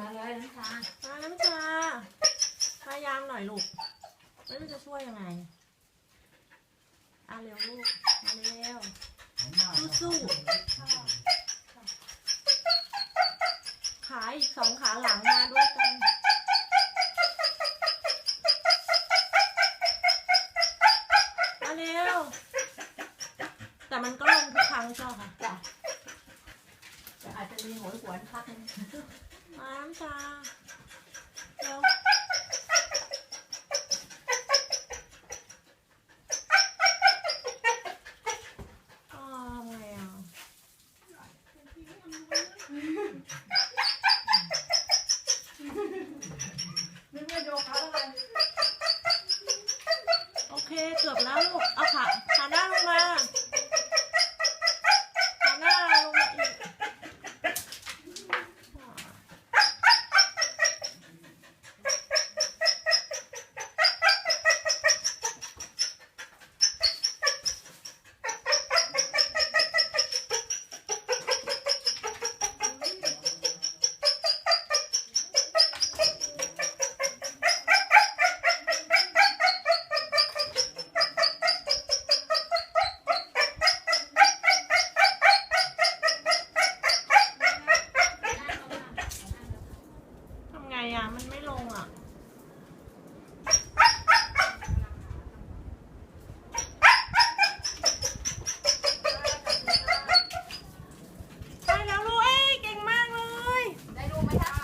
มาเลยน้ำตามาน้ำชาพยายามหน่อยลูกไม่รู้จะช่วยยังไงอะเร็วลูกมาเร็วสู้ขาอีกสองขาหลังมาด้วยกันมาเร็วแต่มันก็ลงทุกครั้งใช่ไหมคะจ้ะ อาจจะมีหัวหวนพักนึง มาน้ำชาเร็ว Yeah.